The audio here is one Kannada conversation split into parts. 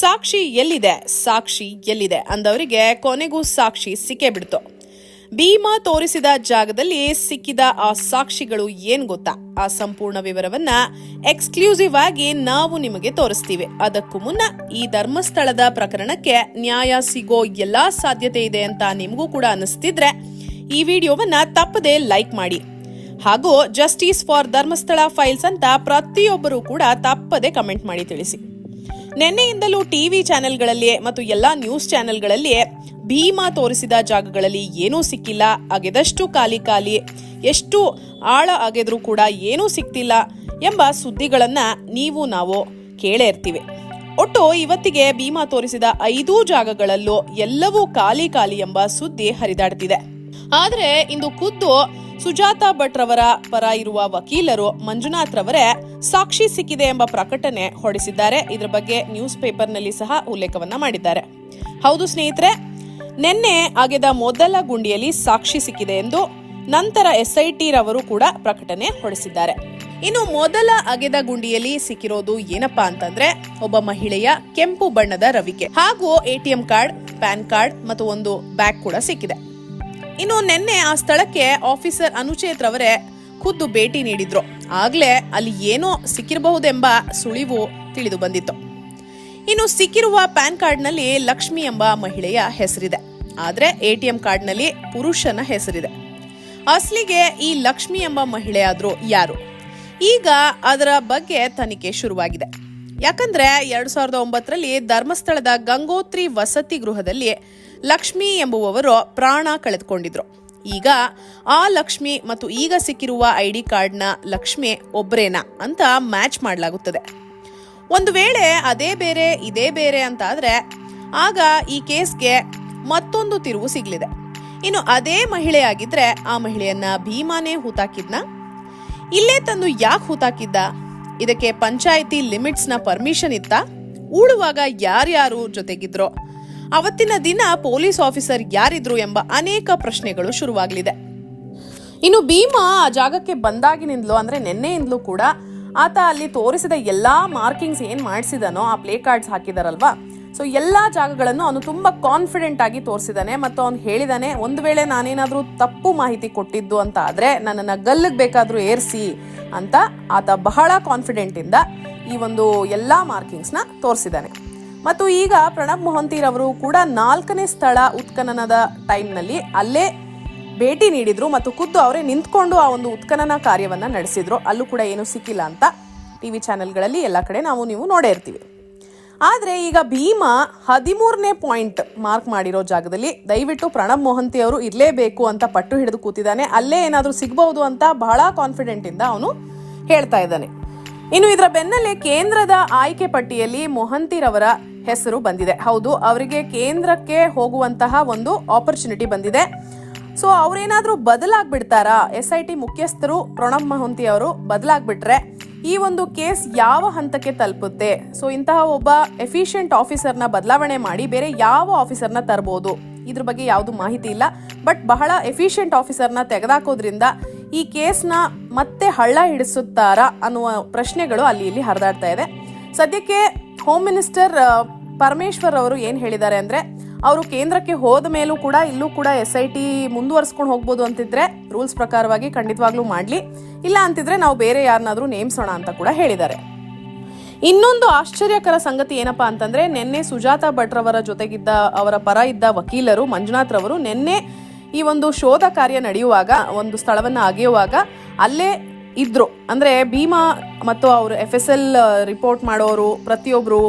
ಸಾಕ್ಷಿ ಎಲ್ಲಿದೆ? ಸಾಕ್ಷಿ ಎಲ್ಲಿದೆ? ಅಂದವರಿಗೆ ಕೊನೆಗೂ ಸಾಕ್ಷಿ ಸಿಕ್ಕೇ ಬಿಡ್ತು. ಭೀಮಾ ತೋರಿಸಿದ ಜಾಗದಲ್ಲಿ ಸಿಕ್ಕಿದ ಆ ಸಾಕ್ಷಿಗಳು ಏನ್ ಗೊತ್ತಾ? ಆ ಸಂಪೂರ್ಣ ವಿವರವನ್ನ ಎಕ್ಸ್ಕ್ಲೂಸಿವ್ ಆಗಿ ನಾವು ನಿಮಗೆ ತೋರಿಸ್ತೀವಿ. ಅದಕ್ಕೂ ಮುನ್ನ ಈ ಧರ್ಮಸ್ಥಳದ ಪ್ರಕರಣಕ್ಕೆ ನ್ಯಾಯ ಸಿಗೋ ಎಲ್ಲಾ ಸಾಧ್ಯತೆ ಇದೆ ಅಂತ ನಿಮಗೂ ಕೂಡ ಅನಿಸ್ತಿದ್ರೆ ಈ ವಿಡಿಯೋವನ್ನ ತಪ್ಪದೆ ಲೈಕ್ ಮಾಡಿ. ಹಾಗೂ ಜಸ್ಟಿಸ್ ಫಾರ್ ಧರ್ಮಸ್ಥಳ ಫೈಲ್ಸ್ ಅಂತ ಪ್ರತಿಯೊಬ್ಬರು ಕೂಡ ತಪ್ಪದೆ ಕಮೆಂಟ್ ಮಾಡಿ ತಿಳಿಸಿ. ನಿನ್ನೆಯಿಂದಲೂ ಟಿವಿ ಚಾನೆಲ್ಗಳಲ್ಲಿಯೇ ಮತ್ತು ಎಲ್ಲಾ ನ್ಯೂಸ್ ಚಾನೆಲ್ಗಳಲ್ಲಿಯೇ ಭೀಮಾ ತೋರಿಸಿದ ಜಾಗಗಳಲ್ಲಿ ಏನೂ ಸಿಕ್ಕಿಲ್ಲ. ಅಗೆದಷ್ಟು ಖಾಲಿ ಖಾಲಿ, ಎಷ್ಟು ಆಳ ಅಗೆದ್ರೂ ಕೂಡ ಏನೂ ಸಿಕ್ತಿಲ್ಲ ಎಂಬ ಸುದ್ದಿಗಳನ್ನ ನೀವು ನಾವು ಕೇಳೇ ಇರ್ತೀವಿ. ಒಟ್ಟು ಇವತ್ತಿಗೆ ಭೀಮಾ ತೋರಿಸಿದ ಐದೂ ಜಾಗಗಳಲ್ಲೂ ಎಲ್ಲವೂ ಖಾಲಿ ಖಾಲಿ ಎಂಬ ಸುದ್ದಿ ಹರಿದಾಡ್ತಿದೆ. ಆದರೆ ಇಂದು ಖುದ್ದು ಸುಜಾತಾ ಭಟ್ ರವರ ಪರ ಇರುವ ವಕೀಲರು ಮಂಜುನಾಥ್ ರವರೇ ಸಾಕ್ಷಿ ಸಿಕ್ಕಿದೆ ಎಂಬ ಪ್ರಕಟಣೆ ಹೊರಡಿಸಿದ್ದಾರೆ. ಇದರ ಬಗ್ಗೆ ನ್ಯೂಸ್ ಪೇಪರ್ನಲ್ಲಿ ಸಹ ಉಲ್ಲೇಖವನ್ನ ಮಾಡಿದ್ದಾರೆ. ಹೌದು ಸ್ನೇಹಿತರೆ, ನಿನ್ನೆ ಅಗೆದ ಮೊದಲ ಗುಂಡಿಯಲ್ಲಿ ಸಾಕ್ಷಿ ಸಿಕ್ಕಿದೆ ಎಂದು ನಂತರ ಎಸ್ಐಟಿ ರವರು ಕೂಡ ಪ್ರಕಟಣೆ ಹೊರಡಿಸಿದ್ದಾರೆ. ಇನ್ನು ಮೊದಲ ಅಗೆದ ಗುಂಡಿಯಲ್ಲಿ ಸಿಕ್ಕಿರೋದು ಏನಪ್ಪಾ ಅಂತಂದ್ರೆ, ಒಬ್ಬ ಮಹಿಳೆಯ ಕೆಂಪು ಬಣ್ಣದ ರವಿಕೆ ಹಾಗೂ ಎಟಿಎಂ ಕಾರ್ಡ್, ಪ್ಯಾನ್ ಕಾರ್ಡ್ ಮತ್ತು ಒಂದು ಬ್ಯಾಗ್ ಕೂಡ ಸಿಕ್ಕಿದೆ. ಇನ್ನು ನಿನ್ನೆ ಆ ಸ್ಥಳಕ್ಕೆ ಆಫೀಸರ್ ಅನುಚೇತ್ ರವರೇ ಖುದ್ದು ಭೇಟಿ ನೀಡಿದ್ರು. ಆಗ್ಲೇ ಅಲ್ಲಿ ಏನೋ ಸಿಕ್ಕಿರಬಹುದೆಂಬ ಸುಳಿವು ತಿಳಿದು ಬಂದಿತ್ತು. ಇನ್ನು ಸಿಕ್ಕಿರುವ ಪ್ಯಾನ್ ಕಾರ್ಡ್ನಲ್ಲಿ ಲಕ್ಷ್ಮಿ ಎಂಬ ಮಹಿಳೆಯ ಹೆಸರಿದೆ. ಆದ್ರೆ ಎಟಿಎಂ ಕಾರ್ಡ್ನಲ್ಲಿ ಪುರುಷನ ಹೆಸರಿದೆ. ಅಸ್ಲಿಗೆ ಈ ಲಕ್ಷ್ಮಿ ಎಂಬ ಮಹಿಳೆಯಾದರೂ ಯಾರು? ಈಗ ಅದರ ಬಗ್ಗೆ ತನಿಖೆ ಶುರುವಾಗಿದೆ. ಯಾಕಂದ್ರೆ ಎರಡ್ ಸಾವಿರದ ಒಂಬತ್ತರಲ್ಲಿ ಧರ್ಮಸ್ಥಳದ ಗಂಗೋತ್ರಿ ವಸತಿ ಗೃಹದಲ್ಲಿ ಲಕ್ಷ್ಮಿ ಎಂಬುವವರು ಪ್ರಾಣ ಕಳೆದುಕೊಂಡಿದ್ರು. ಈಗ ಆ ಲಕ್ಷ್ಮಿ ಮತ್ತು ಈಗ ಸಿಕ್ಕಿರುವ ಐ ಡಿ ಕಾರ್ಡ್ನ ಲಕ್ಷ್ಮಿ ಒಬ್ರೇನಾ ಅಂತ ಮ್ಯಾಚ್ ಮಾಡಲಾಗುತ್ತದೆ. ಒಂದು ವೇಳೆ ಅದೇ ಬೇರೆ, ಇದೇ ಬೇರೆ ಅಂತ ಆದ್ರೆ ಆಗ ಈ ಕೇಸ್ಗೆ ಮತ್ತೊಂದು ತಿರುವು ಸಿಗಲಿದೆ. ಇನ್ನು ಅದೇ ಮಹಿಳೆ ಆಗಿದ್ರೆ ಆ ಮಹಿಳೆಯನ್ನ ಭೀಮಾನೇ ಹೂತಾಕಿದ್ನ? ಇಲ್ಲೇ ತಂದು ಯಾಕೆ ಹೂತಾಕಿದ್ದ? ಇದಕ್ಕೆ ಪಂಚಾಯಿತಿ ಲಿಮಿಟ್ಸ್ನ ಪರ್ಮಿಷನ್ ಇತ್ತಾ? ಉಳುವಾಗ ಯಾರ್ಯಾರು ಜೊತೆಗಿದ್ರೋ? ಅವತ್ತಿನ ದಿನ ಪೊಲೀಸ್ ಆಫೀಸರ್ ಯಾರಿದ್ರು ಎಂಬ ಅನೇಕ ಪ್ರಶ್ನೆಗಳು ಶುರುವಾಗಲಿದೆ. ಇನ್ನು ಭೀಮಾ ಆ ಜಾಗಕ್ಕೆ ಬಂದಾಗಿನಿಂದಲೂ ಅಂದ್ರೆ ನಿನ್ನೆಯಿಂದಲೂ ಕೂಡ ಆತ ಅಲ್ಲಿ ತೋರಿಸಿದ ಎಲ್ಲಾ ಮಾರ್ಕಿಂಗ್ಸ್ ಏನ್ ಮಾಡಿಸಿದಾನೋ ಆ ಪ್ಲೇ ಕಾರ್ಡ್ಸ್ ಹಾಕಿದಾರಲ್ವಾ? ಸೊ ಎಲ್ಲಾ ಜಾಗಗಳನ್ನು ಅವನು ತುಂಬಾ ಕಾನ್ಫಿಡೆಂಟ್ ಆಗಿ ತೋರಿಸಿದಾನೆ ಮತ್ತು ಅವನು ಹೇಳಿದಾನೆ, ಒಂದು ವೇಳೆ ನಾನೇನಾದರೂ ತಪ್ಪು ಮಾಹಿತಿ ಕೊಟ್ಟಿದ್ದು ಅಂತ ಆದ್ರೆ ನನ್ನನ್ನ ಗಲ್ಲಿಗೆ ಬೇಕಾದ್ರೂ ಏರ್ಸಿ ಅಂತ ಆತ ಬಹಳ ಕಾನ್ಫಿಡೆಂಟ್ ಇಂದ ಈ ಒಂದು ಎಲ್ಲಾ ಮಾರ್ಕಿಂಗ್ಸ್ನ ತೋರಿಸಿದಾನೆ. ಮತ್ತು ಈಗ ಪ್ರಣಬ್ ಮೊಹಂತಿರವರು ಕೂಡ ನಾಲ್ಕನೇ ಸ್ಥಳ ಉತ್ಖನನದ ಟೈಮ್ನಲ್ಲಿ ಅಲ್ಲೇ ಭೇಟಿ ನೀಡಿದ್ರು ಮತ್ತು ಖುದ್ದು ಅವರೇ ನಿಂತ್ಕೊಂಡು ಆ ಒಂದು ಉತ್ಖನನ ಕಾರ್ಯವನ್ನ ನಡೆಸಿದ್ರು. ಅಲ್ಲೂ ಕೂಡ ಏನು ಸಿಕ್ಕಿಲ್ಲ ಅಂತ ಟಿವಿ ಚಾನೆಲ್ಗಳಲ್ಲಿ ಎಲ್ಲ ಕಡೆ ನಾವು ನೀವು ನೋಡೇ ಇರ್ತೀವಿ. ಆದರೆ ಈಗ ಭೀಮಾ ಹದಿಮೂರನೇ ಪಾಯಿಂಟ್ ಮಾರ್ಕ್ ಮಾಡಿರೋ ಜಾಗದಲ್ಲಿ ದಯವಿಟ್ಟು ಪ್ರಣಬ್ ಮೊಹಂತಿ ಅವರು ಇರಲೇಬೇಕು ಅಂತ ಪಟ್ಟು ಹಿಡಿದು ಕೂತಿದ್ದಾನೆ. ಅಲ್ಲೇ ಏನಾದರೂ ಸಿಗಬಹುದು ಅಂತ ಬಹಳ ಕಾನ್ಫಿಡೆಂಟ್ ಇಂದ ಅವನು ಹೇಳ್ತಾ ಇದ್ದಾನೆ. ಇನ್ನು ಇದರ ಬೆನ್ನಲ್ಲೇ ಕೇಂದ್ರದ ಆಯ್ಕೆ ಪಟ್ಟಿಯಲ್ಲಿ ಮೊಹಂತಿರವರ ಹೆಸರು ಬಂದಿದೆ. ಹೌದು, ಅವರಿಗೆ ಕೇಂದ್ರಕ್ಕೆ ಹೋಗುವಂತಹ ಒಂದು ಆಪರ್ಚುನಿಟಿ ಬಂದಿದೆ. ಸೊ ಅವರೇನಾದರೂ ಬದಲಾಗ್ಬಿಡ್ತಾರಾ? ಎಸ್ ಐ ಟಿ ಮುಖ್ಯಸ್ಥರು ಪ್ರಣಬ್ ಮಹಂತಿ ಅವರು ಬದಲಾಗ್ಬಿಟ್ರೆ ಈ ಒಂದು ಕೇಸ್ ಯಾವ ಹಂತಕ್ಕೆ ತಲುಪುತ್ತೆ? ಸೊ ಇಂತಹ ಒಬ್ಬ ಎಫಿಷಿಯಂಟ್ ಆಫೀಸರ್ನ ಬದಲಾವಣೆ ಮಾಡಿ ಬೇರೆ ಯಾವ ಆಫೀಸರ್ನ ತರಬಹುದು ಇದ್ರ ಬಗ್ಗೆ ಯಾವುದು ಮಾಹಿತಿ ಇಲ್ಲ. ಬಟ್ ಬಹಳ ಎಫಿಷಿಯಂಟ್ ಆಫೀಸರ್ನ ತೆಗೆದಾಕೋದ್ರಿಂದ ಈ ಕೇಸ್ನ ಮತ್ತೆ ಹಳ್ಳ ಹಿಡಿಸುತ್ತಾರಾ ಅನ್ನುವ ಪ್ರಶ್ನೆಗಳು ಅಲ್ಲಿ ಇಲ್ಲಿ ಹರಿದಾಡ್ತಾ ಇದೆ. ಸದ್ಯಕ್ಕೆ ಹೋಮ್ ಮಿನಿಸ್ಟರ್ ಪರಮೇಶ್ವರ್ ಅವರು ಏನ್ ಹೇಳಿದ್ದಾರೆ ಅಂದ್ರೆ, ಅವರು ಕೇಂದ್ರಕ್ಕೆ ಹೋದ ಮೇಲೂ ಕೂಡ, ಇಲ್ಲೂ ಕೂಡ ಎಸ್ ಐ ಟಿ ಮುಂದುವರ್ಸ್ಕೊಂಡು ಹೋಗ್ಬೋದು ಅಂತಿದ್ರೆ ರೂಲ್ಸ್ ಪ್ರಕಾರವಾಗಿ ಖಂಡಿತವಾಗ್ಲೂ ಮಾಡ್ಲಿ. ಇಲ್ಲ ಅಂತಿದ್ರೆ ನಾವು ಬೇರೆ ಯಾರನ್ನಾದ್ರೂ ನೇಮಿಸೋಣ ಅಂತ ಕೂಡ ಹೇಳಿದ್ದಾರೆ. ಇನ್ನೊಂದು ಆಶ್ಚರ್ಯಕರ ಸಂಗತಿ ಏನಪ್ಪಾ ಅಂತಂದ್ರೆ, ನಿನ್ನೆ ಸುಜಾತಾ ಭಟ್ರವರ ಜೊತೆಗಿದ್ದ, ಅವರ ಪರ ಇದ್ದ ವಕೀಲರು ಮಂಜುನಾಥ್ ರವರು, ನಿನ್ನೆ ಈ ಒಂದು ಶೋಧ ಕಾರ್ಯ ನಡೆಯುವಾಗ, ಒಂದು ಸ್ಥಳವನ್ನ ಅಗೆಯುವಾಗ, ಅಲ್ಲೇ ಇದ್ರು. ಅಂದ್ರೆ ಭೀಮಾ ಮತ್ತು ಅವರು ಎಫ್ ಎಸ್ ಎಲ್ ರಿಪೋರ್ಟ್ ಮಾಡೋರು, ಪ್ರತಿಯೊಬ್ರು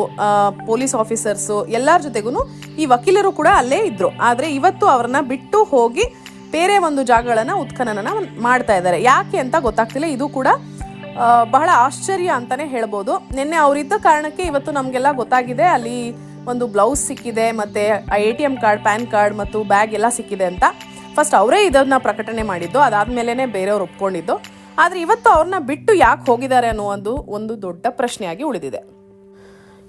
ಪೊಲೀಸ್ ಆಫೀಸರ್ಸ್ ಎಲ್ಲರ ಜೊತೆಗೂ ಈ ವಕೀಲರು ಕೂಡ ಅಲ್ಲೇ ಇದ್ರು. ಆದ್ರೆ ಇವತ್ತು ಅವ್ರನ್ನ ಬಿಟ್ಟು ಹೋಗಿ ಬೇರೆ ಒಂದು ಜಾಗಗಳನ್ನ ಉತ್ಖನನ ಮಾಡ್ತಾ ಇದ್ದಾರೆ ಯಾಕೆ ಅಂತ ಗೊತ್ತಾಗ್ತಿಲ್ಲ. ಇದು ಕೂಡ ಬಹಳ ಆಶ್ಚರ್ಯ ಅಂತಾನೆ ಹೇಳ್ಬೋದು. ನಿನ್ನೆ ಅವರಿದ್ದ ಕಾರಣಕ್ಕೆ ಇವತ್ತು ನಮಗೆಲ್ಲ ಗೊತ್ತಾಗಿದೆ. ಅಲ್ಲಿ ಒಂದು ಬ್ಲೌಸ್ ಸಿಕ್ಕಿದೆ ಮತ್ತೆ A T M card, PAN card ಮತ್ತು ಬ್ಯಾಗ್ ಎಲ್ಲ ಸಿಕ್ಕಿದೆ ಅಂತ. ಫಸ್ಟ್ ಅವರೇ ಇದನ್ನ ಪ್ರಕಟಣೆ ಮಾಡಿದ್ದು. ಅದಾದ್ಮೇಲೆ ಬೇರೆಯವ್ರು ಒಪ್ಕೊಂಡಿದ್ದು. ಆದ್ರೆ ಇವತ್ತು ಅವ್ರನ್ನ ಬಿಟ್ಟು ಯಾಕೆ ಹೋಗಿದ್ದಾರೆ ಅನ್ನೋ ಒಂದು ಒಂದು ದೊಡ್ಡ ಪ್ರಶ್ನೆಯಾಗಿ ಉಳಿದಿದೆ.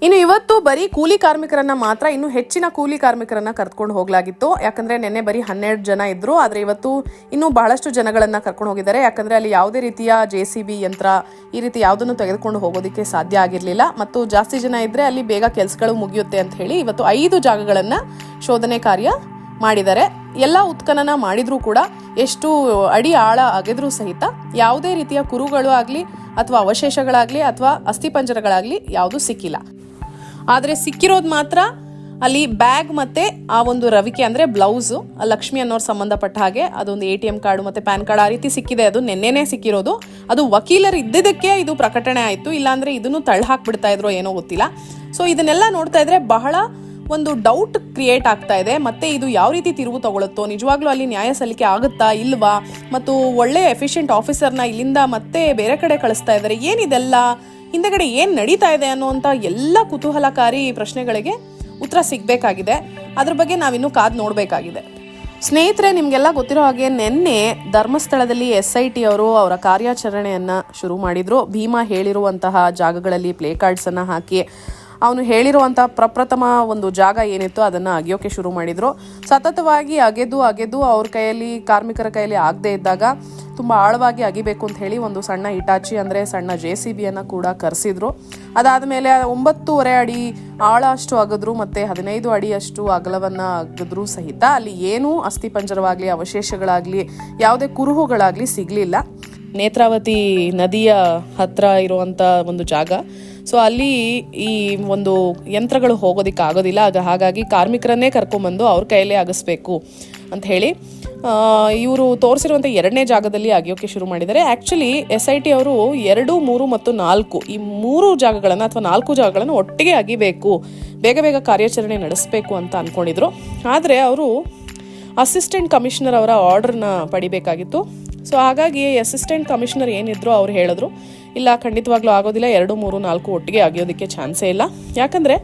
ಇನ್ನು ಇವತ್ತು ಬರೀ ಕೂಲಿ ಕಾರ್ಮಿಕರನ್ನ ಮಾತ್ರ, ಇನ್ನು ಹೆಚ್ಚಿನ ಕೂಲಿ ಕಾರ್ಮಿಕರನ್ನ ಕರ್ಕೊಂಡು ಹೋಗ್ಲಾಗಿತ್ತು. ಯಾಕಂದ್ರೆ ನಿನ್ನೆ ಬರೀ ಹನ್ನೆರಡು ಜನ ಇದ್ರು, ಆದ್ರೆ ಇವತ್ತು ಇನ್ನೂ ಬಹಳಷ್ಟು ಜನಗಳನ್ನ ಕರ್ಕೊಂಡು ಹೋಗಿದ್ದಾರೆ. ಯಾಕಂದ್ರೆ ಅಲ್ಲಿ ಯಾವುದೇ ರೀತಿಯ ಜೆ ಸಿ ಬಿ ಯಂತ್ರ ಈ ರೀತಿ ಯಾವುದನ್ನು ತೆಗೆದುಕೊಂಡು ಹೋಗೋದಕ್ಕೆ ಸಾಧ್ಯ ಆಗಿರಲಿಲ್ಲ. ಮತ್ತು ಜಾಸ್ತಿ ಜನ ಇದ್ರೆ ಅಲ್ಲಿ ಬೇಗ ಕೆಲಸಗಳು ಮುಗಿಯುತ್ತೆ ಅಂತ ಹೇಳಿ ಇವತ್ತು ಐದು ಜಾಗಗಳನ್ನ ಶೋಧನೆ ಕಾರ್ಯ ಮಾಡಿದ್ದಾರೆ ಎಲ್ಲ ಉತ್ಖನನ ಮಾಡಿದ್ರೂ ಕೂಡ ಎಷ್ಟು ಅಡಿ ಆಳ ಅಗೆದ್ರೂ ಸಹಿತ ಯಾವುದೇ ರೀತಿಯ ಕುರುಗಳು ಆಗಲಿ ಅಥವಾ ಅವಶೇಷಗಳಾಗಲಿ ಅಥವಾ ಅಸ್ಥಿಪಂಜರಗಳಾಗಲಿ ಯಾವುದೂ ಸಿಕ್ಕಿಲ್ಲ. ಆದರೆ ಸಿಕ್ಕಿರೋದು ಮಾತ್ರ ಅಲ್ಲಿ ಬ್ಯಾಗ್ ಮತ್ತೆ ಆ ಒಂದು ರವಿಕೆ ಅಂದ್ರೆ ಬ್ಲೌಸ್, ಲಕ್ಷ್ಮಿ ಅನ್ನೋರು ಸಂಬಂಧಪಟ್ಟ ಹಾಗೆ ಅದೊಂದು ಎ ಟಿ ಎಂ ಕಾರ್ಡ್ ಮತ್ತೆ ಪ್ಯಾನ್ ಕಾರ್ಡ್ ಆ ರೀತಿ ಸಿಕ್ಕಿದೆ. ಅದು ನಿನ್ನೆನೇ ಸಿಕ್ಕಿರೋದು. ಅದು ವಕೀಲರು ಇದ್ದಿದ್ದಕ್ಕೆ ಇದು ಪ್ರಕಟಣೆ ಆಯಿತು. ಇಲ್ಲಾಂದ್ರೆ ಇದನ್ನು ತಳ್ಳಿ ಹಾಕ್ಬಿಡ್ತಾ ಇದ್ರೋ ಏನೋ ಗೊತ್ತಿಲ್ಲ. ಸೊ ಇದನ್ನೆಲ್ಲ ನೋಡ್ತಾ ಇದ್ರೆ ಬಹಳ ಒಂದು ಡೌಟ್ ಕ್ರಿಯೇಟ್ ಆಗ್ತಾ ಇದೆ. ಮತ್ತೆ ಇದು ಯಾವ ರೀತಿ ತಿರುವು ತಗೊಳುತ್ತೋ, ನಿಜವಾಗ್ಲೂ ಅಲ್ಲಿ ನ್ಯಾಯ ಸಲ್ಲಿಕೆ ಆಗುತ್ತಾ ಇಲ್ವಾ? ಮತ್ತು ಒಳ್ಳೆ ಎಫಿಷಿಯಂಟ್ ಆಫೀಸರ್ನ ಇಲ್ಲಿಂದ ಮತ್ತೆ ಬೇರೆ ಕಡೆ ಕಳಿಸ್ತಾ ಇದ್ದಾರೆ. ಏನಿದೆಲ್ಲ ಹಿಂದೆಗಡೆ ಏನು ನಡೀತಾ ಇದೆ ಅನ್ನುವಂಥ ಎಲ್ಲ ಕುತೂಹಲಕಾರಿ ಪ್ರಶ್ನೆಗಳಿಗೆ ಉತ್ತರ ಸಿಗಬೇಕಾಗಿದೆ. ಅದ್ರ ಬಗ್ಗೆ ನಾವಿನ್ನೂ ಕಾದು ನೋಡಬೇಕಾಗಿದೆ. ಸ್ನೇಹಿತರೆ, ನಿಮಗೆಲ್ಲ ಗೊತ್ತಿರೋ ಹಾಗೆ ನಿನ್ನೆ ಧರ್ಮಸ್ಥಳದಲ್ಲಿ ಎಸ್ ಐ ಟಿ ಅವರು ಅವರ ಕಾರ್ಯಾಚರಣೆಯನ್ನು ಶುರು ಮಾಡಿದ್ರು. ಭೀಮಾ ಹೇಳಿರುವಂತಹ ಜಾಗಗಳಲ್ಲಿ ಪ್ಲೇ ಕಾರ್ಡ್ಸನ್ನು ಹಾಕಿ ಅವನು ಹೇಳಿರುವಂಥ ಪ್ರಪ್ರಥಮ ಒಂದು ಜಾಗ ಏನಿತ್ತು ಅದನ್ನು ಅಗೆಯೋಕೆ ಶುರು ಮಾಡಿದರು. ಸತತವಾಗಿ ಅಗೆದು ಅಗೆದು ಅವ್ರ ಕೈಯಲ್ಲಿ, ಕಾರ್ಮಿಕರ ಕೈಯಲ್ಲಿ ಆಗದೆ ಇದ್ದಾಗ ತುಂಬ ಆಳವಾಗಿ ಅಗಿಬೇಕು ಅಂತ ಹೇಳಿ ಒಂದು ಸಣ್ಣ ಇಟಾಚಿ ಅಂದರೆ ಸಣ್ಣ ಜೆ ಸಿ ಬಿಯನ್ನು ಕೂಡ ಕರೆಸಿದ್ರು. ಅದಾದ ಮೇಲೆ ಒಂಬತ್ತೂವರೆ ಅಡಿ ಆಳ ಅಷ್ಟು ಅಗದ್ರು ಮತ್ತು ಹದಿನೈದು ಅಡಿಯಷ್ಟು ಅಗಲವನ್ನು ಅಗದ್ರು ಸಹಿತ ಅಲ್ಲಿ ಏನೂ ಅಸ್ಥಿಪಂಜರವಾಗಲಿ ಅವಶೇಷಗಳಾಗಲಿ, ಯಾವುದೇ ಕುರುಹುಗಳಾಗಲಿ ಸಿಗಲಿಲ್ಲ. ನೇತ್ರಾವತಿ ನದಿಯ ಹತ್ರ ಇರುವಂಥ ಒಂದು ಜಾಗ. ಸೊ ಅಲ್ಲಿ ಈ ಒಂದು ಯಂತ್ರಗಳು ಹೋಗೋದಿಕ್ಕೆ ಆಗೋದಿಲ್ಲ. ಅದು ಹಾಗಾಗಿ ಕಾರ್ಮಿಕರನ್ನೇ ಕರ್ಕೊಂಬಂದು ಅವ್ರ ಕೈಯಲ್ಲೇ ಅಗಿಸ್ಬೇಕು ಅಂತ ಹೇಳಿ ಇವರು ತೋರಿಸಿರುವಂಥ ಎರಡನೇ ಜಾಗದಲ್ಲಿ ಅಗಿಯೋಕೆ ಶುರು ಮಾಡಿದ್ದಾರೆ. ಆ್ಯಕ್ಚುಲಿ ಎಸ್ ಐ ಟಿ ಅವರು ಎರಡು, ಮೂರು ಮತ್ತು ನಾಲ್ಕು, ಈ ಮೂರು ಜಾಗಗಳನ್ನು ಅಥವಾ ನಾಲ್ಕು ಜಾಗಗಳನ್ನು ಒಟ್ಟಿಗೆ ಅಗಿಬೇಕು ಬೇಗ ಬೇಗ ಕಾರ್ಯಾಚರಣೆ ನಡೆಸಬೇಕು ಅಂತ ಅಂದ್ಕೊಂಡಿದ್ರು ಆದರೆ ಅವರು ಅಸಿಸ್ಟೆಂಟ್ ಕಮಿಷನರ್ ಅವರ ಆರ್ಡರ್ನ ಪಡಿಬೇಕಾಗಿತ್ತು. ಸೊ ಹಾಗಾಗಿ ಅಸಿಸ್ಟೆಂಟ್ ಕಮಿಷನರ್ ಏನಿದ್ರು ಅವ್ರು ಹೇಳಿದ್ರು. ಇಲ್ಲ, ಖಂಡಿತವಾಗ್ಲೂ ಆಗೋದಿಲ್ಲ. ಎರಡು, ಮೂರು, ನಾಲ್ಕು ಒಟ್ಟಿಗೆ ಆಗೋದಕ್ಕೆ ಚಾನ್ಸೇ ಇಲ್ಲ. ಯಾಕಂದರೆ,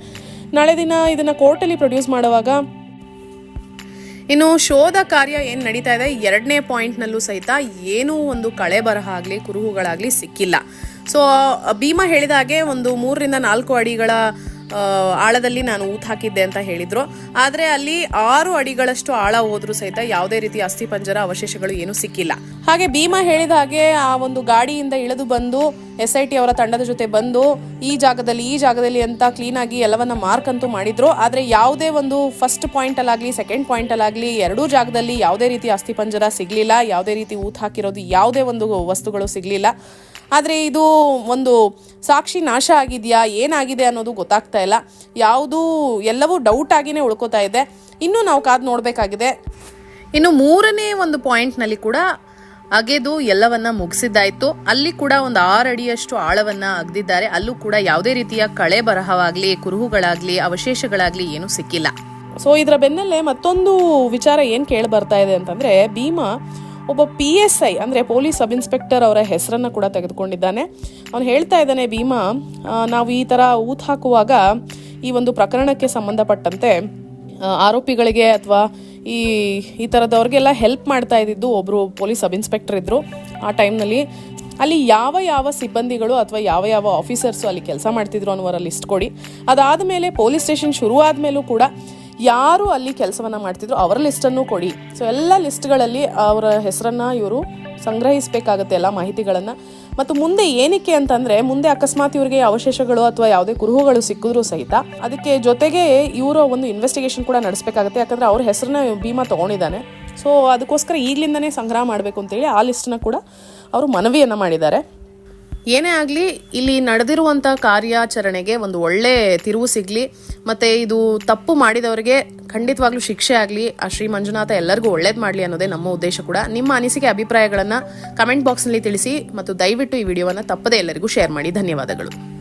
ನಾಳೆ ದಿನ ಇದನ್ನು ಕೋರ್ಟಲ್ಲಿ ಪ್ರೊಡ್ಯೂಸ್ ಮಾಡುವಾಗ ಇನ್ನು ಶೋಧ ಕಾರ್ಯ ಏನು ನಡೀತಾ ಇದೆ, ಎರಡನೇ ಪಾಯಿಂಟ್ನಲ್ಲೂ ಸಹಿತ ಏನೂ ಒಂದು ಕಳೆ ಬರಹ ಆಗಲಿ, ಕುರುಹುಗಳಾಗಲಿ ಸಿಕ್ಕಿಲ್ಲ. ಸೊ ಭೀಮಾ ಹೇಳಿದ ಹಾಗೆ ಒಂದು ಮೂರರಿಂದ ನಾಲ್ಕು ಅಡಿಗಳ ಆಳದಲ್ಲಿ ನಾನು ಊತ ಹಾಕಿದ್ದೆ ಅಂತ ಹೇಳಿದ್ರು. ಆದರೆ ಅಲ್ಲಿ ಆರು ಅಡಿಗಳಷ್ಟು ಆಳ ಹೋದರೂ ಸಹಿತ ಯಾವುದೇ ರೀತಿಯ ಅಸ್ಥಿಪಂಜರ ಅವಶೇಷಗಳು ಏನೂ ಸಿಕ್ಕಿಲ್ಲ. ಹಾಗೆ ಭೀಮಾ ಹೇಳಿದ ಹಾಗೆ ಆ ಒಂದು ಗಾಡಿಯಿಂದ ಇಳಿದು ಬಂದು ಎಸ್ ಐ ಟಿ ಅವರ ತಂಡದ ಜೊತೆ ಬಂದು ಈ ಜಾಗದಲ್ಲಿ ಈ ಜಾಗದಲ್ಲಿ ಅಂತ ಕ್ಲೀನಾಗಿ ಎಲ್ಲವನ್ನ ಮಾರ್ಕ್ ಅಂತೂ ಮಾಡಿದ್ರು. ಆದರೆ ಯಾವುದೇ ಒಂದು ಫಸ್ಟ್ ಪಾಯಿಂಟಲ್ಲಾಗಲಿ ಸೆಕೆಂಡ್ ಪಾಯಿಂಟಲ್ಲಾಗಲಿ ಎರಡೂ ಜಾಗದಲ್ಲಿ ಯಾವುದೇ ರೀತಿ ಅಸ್ಥಿಪಂಜರ ಸಿಗಲಿಲ್ಲ. ಯಾವುದೇ ರೀತಿ ಊತ ಹಾಕಿರೋದು ಯಾವುದೇ ಒಂದು ವಸ್ತುಗಳು ಸಿಗಲಿಲ್ಲ. ಆದರೆ ಇದು ಒಂದು ಸಾಕ್ಷಿ ನಾಶ ಆಗಿದೆಯಾ, ಏನಾಗಿದೆ ಅನ್ನೋದು ಗೊತ್ತಾಗ್ತಾ ಇಲ್ಲ. ಯಾವುದು, ಎಲ್ಲವೂ ಡೌಟ್ ಆಗಿನೇ ಉಳ್ಕೋತಾ ಇದೆ. ಇನ್ನೂ ನಾವು ಕಾದು ನೋಡಬೇಕಾಗಿದೆ. ಇನ್ನು ಮೂರನೇ ಒಂದು ಪಾಯಿಂಟ್ನಲ್ಲಿ ಕೂಡ ಅಗೆದು ಎಲ್ಲವನ್ನ ಮುಗಿಸಿದ್ದಾಯ್ತು. ಅಲ್ಲಿ ಕೂಡ ಒಂದು ಆರು ಅಡಿಯಷ್ಟು ಆಳವನ್ನ ಅಗ್ದಿದ್ದಾರೆ. ಅಲ್ಲೂ ಕೂಡ ಯಾವುದೇ ರೀತಿಯ ಕಳೆ ಬರಹವಾಗ್ಲಿ, ಕುರುಹುಗಳಾಗ್ಲಿ, ಅವಶೇಷಗಳಾಗ್ಲಿ ಏನೂ ಸಿಕ್ಕಿಲ್ಲ. ಸೊ ಇದರ ಬೆನ್ನಲ್ಲೇ ಮತ್ತೊಂದು ವಿಚಾರ ಏನು ಕೇಳಿ ಬರ್ತಾ ಇದೆ ಅಂತಂದ್ರೆ, ಭೀಮಾ ಒಬ್ಬ ಪಿ ಎಸ್ ಐ ಅಂದರೆ ಪೊಲೀಸ್ ಸಬ್ ಇನ್ಸ್ಪೆಕ್ಟರ್ ಅವರ ಹೆಸರನ್ನು ಕೂಡ ತೆಗೆದುಕೊಂಡಿದ್ದಾನೆ. ಅವನು ಹೇಳ್ತಾ ಇದ್ದಾನೆ, ಭೀಮಾ ನಾವು ಈ ಥರ ಊತ್ ಹಾಕುವಾಗ ಈ ಒಂದು ಪ್ರಕರಣಕ್ಕೆ ಸಂಬಂಧಪಟ್ಟಂತೆ ಆರೋಪಿಗಳಿಗೆ ಅಥವಾ ಈ ಈ ಥರದವ್ರಿಗೆಲ್ಲ ಹೆಲ್ಪ್ ಮಾಡ್ತಾ ಇದ್ದಿದ್ದು ಒಬ್ಬರು ಪೊಲೀಸ್ ಸಬ್ ಇನ್ಸ್ಪೆಕ್ಟರ್ ಇದ್ದರು ಆ ಟೈಮ್ನಲ್ಲಿ ಅಲ್ಲಿ ಯಾವ ಯಾವ ಸಿಬ್ಬಂದಿಗಳು ಅಥವಾ ಯಾವ ಯಾವ ಆಫೀಸರ್ಸು ಅಲ್ಲಿ ಕೆಲಸ ಮಾಡ್ತಿದ್ರು ಅನ್ನೋರ ಲಿಸ್ಟ್ ಕೊಡಿ. ಅದಾದ ಮೇಲೆ ಪೊಲೀಸ್ ಸ್ಟೇಷನ್ ಶುರು ಆದಮೇಲೂ ಕೂಡ ಯಾರು ಅಲ್ಲಿ ಕೆಲಸವನ್ನು ಮಾಡ್ತಿದ್ರು ಅವರ ಲಿಸ್ಟನ್ನು ಕೊಡಿ. ಸೊ ಎಲ್ಲ ಲಿಸ್ಟ್ಗಳಲ್ಲಿ ಅವರ ಹೆಸರನ್ನು ಇವರು ಸಂಗ್ರಹಿಸಬೇಕಾಗತ್ತೆ ಎಲ್ಲ ಮಾಹಿತಿಗಳನ್ನು. ಮತ್ತು ಮುಂದೆ ಏನಕ್ಕೆ ಅಂತಂದರೆ, ಮುಂದೆ ಅಕಸ್ಮಾತ್ ಇವರಿಗೆ ಅವಶೇಷಗಳು ಅಥವಾ ಯಾವುದೇ ಕುರುಹುಗಳು ಸಿಕ್ಕಿದ್ರೂ ಸಹಿತ, ಅದಕ್ಕೆ ಜೊತೆಗೆ ಇವರ ಒಂದು ಇನ್ವೆಸ್ಟಿಗೇಷನ್ ಕೂಡ ನಡೆಸಬೇಕಾಗತ್ತೆ. ಯಾಕಂದರೆ ಅವ್ರ ಹೆಸರನ್ನ ಭೀಮಾ ತೊಗೊಂಡಿದ್ದಾನೆ. ಸೊ ಅದಕ್ಕೋಸ್ಕರ ಈಗಲಿಂದನೇ ಸಂಗ್ರಹ ಮಾಡಬೇಕು ಅಂತೇಳಿ ಆ ಲಿಸ್ಟನ್ನ ಕೂಡ ಅವರು ಮನವಿಯನ್ನು ಮಾಡಿದ್ದಾರೆ. ಏನೇ ಆಗಲಿ, ಇಲ್ಲಿ ನಡೆದಿರುವಂಥ ಕಾರ್ಯಾಚರಣೆಗೆ ಒಂದು ಒಳ್ಳೆ ತಿರುವು ಸಿಗಲಿ, ಮತ್ತು ಇದು ತಪ್ಪು ಮಾಡಿದವರಿಗೆ ಖಂಡಿತವಾಗ್ಲೂ ಶಿಕ್ಷೆ ಆಗಲಿ, ಆ ಶ್ರೀ ಮಂಜುನಾಥ ಎಲ್ಲರಿಗೂ ಒಳ್ಳೇದು ಮಾಡಲಿ ಅನ್ನೋದೇ ನಮ್ಮ ಉದ್ದೇಶ ಕೂಡ. ನಿಮ್ಮ ಅನಿಸಿಕೆ, ಅಭಿಪ್ರಾಯಗಳನ್ನು ಕಮೆಂಟ್ ಬಾಕ್ಸ್ನಲ್ಲಿ ತಿಳಿಸಿ ಮತ್ತು ದಯವಿಟ್ಟು ಈ ವಿಡಿಯೋವನ್ನು ತಪ್ಪದೇ ಎಲ್ಲರಿಗೂ ಶೇರ್ ಮಾಡಿ. ಧನ್ಯವಾದಗಳು.